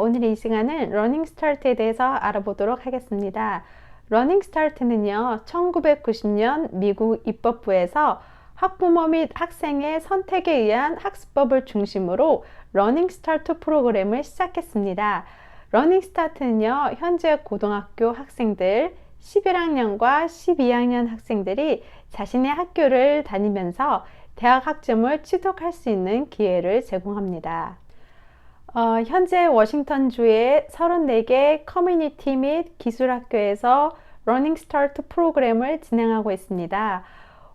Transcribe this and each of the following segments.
오늘 이 시간은 러닝 스타트에 대해서 알아보도록 하겠습니다. 러닝 스타트는요, 1990년 미국 입법부에서 학부모 및 학생의 선택에 의한 학습법을 중심으로 러닝 스타트 프로그램을 시작했습니다. 러닝 스타트는요, 현재 고등학교 학생들 11학년과 12학년 학생들이 자신의 학교를 다니면서 대학 학점을 취득할 수 있는 기회를 제공합니다. 어, 현재 워싱턴주의 34개 커뮤니티 및 기술학교에서 러닝 스타트 프로그램을 진행하고 있습니다.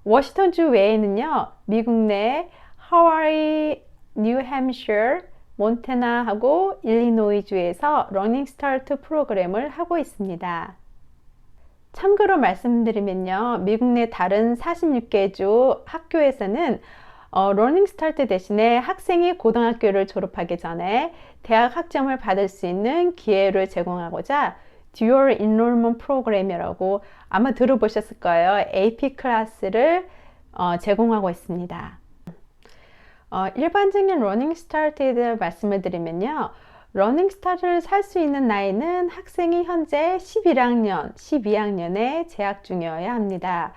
워싱턴주 외에는요, 미국 내 하와이, 뉴햄셔, 몬테나하고 일리노이주에서 러닝 스타트 프로그램을 하고 있습니다. 참고로 말씀드리면요, 미국 내 다른 46개 주 학교에서는 어, 러닝 스타트 대신에 학생이 고등학교를 졸업하기 전에 대학 학점을 받을 수 있는 기회를 제공하고자 듀얼 인롤먼 프로그램이라고 아마 들어보셨을 거예요. AP 클래스를 어, 제공하고 있습니다. 어, 일반적인 러닝 스타트에 대해 말씀을 드리면요. 러닝 스타트를 살 수 있는 나이는 학생이 현재 11학년, 12학년에 재학 중이어야 합니다.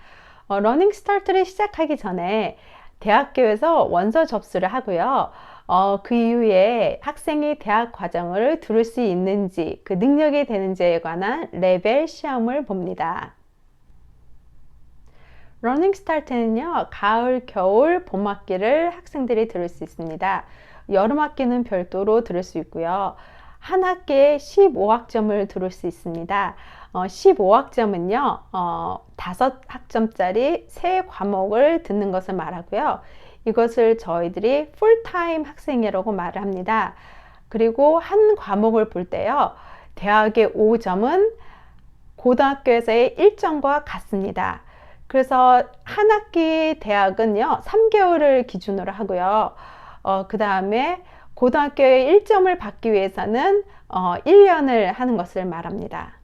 어, 러닝 스타트를 시작하기 전에 대학교에서 원서 접수를 하고요. 어, 그 이후에 학생이 대학 과정을 들을 수 있는지, 그 능력이 되는지에 관한 레벨 시험을 봅니다. 러닝 스타트는요, 가을, 겨울, 봄 학기를 학생들이 들을 수 있습니다. 여름 학기는 별도로 들을 수 있고요. 한 학기에 15학점을 들을 수 있습니다. 어, 15학점은요, 어, 5학점짜리 세 과목을 듣는 것을 말하고요. 이것을 저희들이 풀타임 학생이라고 말을 합니다. 그리고 한 과목을 볼 때요, 대학의 5점은 고등학교에서의 1점과 같습니다. 그래서 한 학기 대학은요, 3개월을 기준으로 하고요. 어, 그 다음에 고등학교의 1점을 받기 위해서는 어, 1년을 하는 것을 말합니다.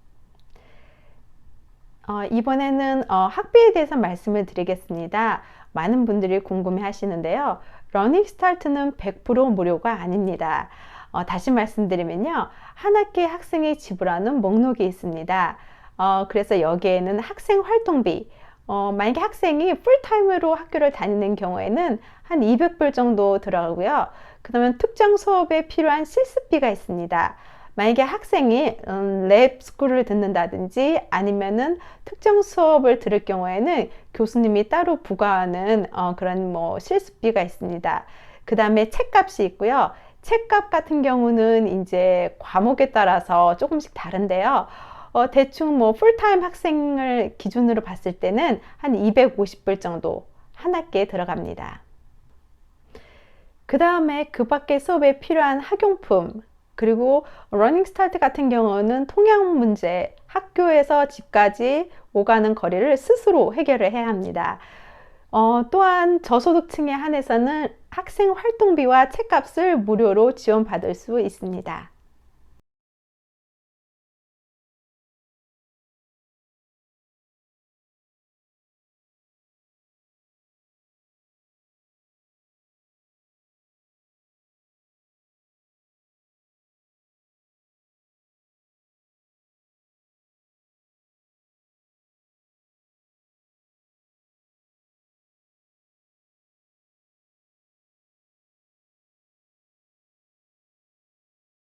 어, 이번에는 어, 학비에 대해서 말씀을 드리겠습니다. 많은 분들이 궁금해 하시는데요. 러닝 스타트는 100% 무료가 아닙니다. 어, 다시 말씀드리면요. 한 학기 학생이 지불하는 목록이 있습니다. 어, 그래서 여기에는 학생 활동비, 어, 만약에 학생이 풀타임으로 학교를 다니는 경우에는 한 200불 정도 들어가고요. 그러면 특정 수업에 필요한 실습비가 있습니다. 만약에 학생이 음, 랩 스쿨을 듣는다든지 아니면은 특정 수업을 들을 경우에는 교수님이 따로 부과하는 어, 그런 뭐 실습비가 있습니다. 그 다음에 책값이 있고요. 책값 같은 경우는 이제 과목에 따라서 조금씩 다른데요. 어, 대충 뭐 풀타임 학생을 기준으로 봤을 때는 한 250불 정도 한 학기에 들어갑니다. 그 다음에 그 밖에 수업에 필요한 학용품, 그리고 러닝 스타트 같은 경우는 통영 문제, 학교에서 집까지 오가는 거리를 스스로 해결을 해야 합니다. 어, 또한 저소득층에 한해서는 학생 활동비와 책값을 무료로 지원받을 수 있습니다.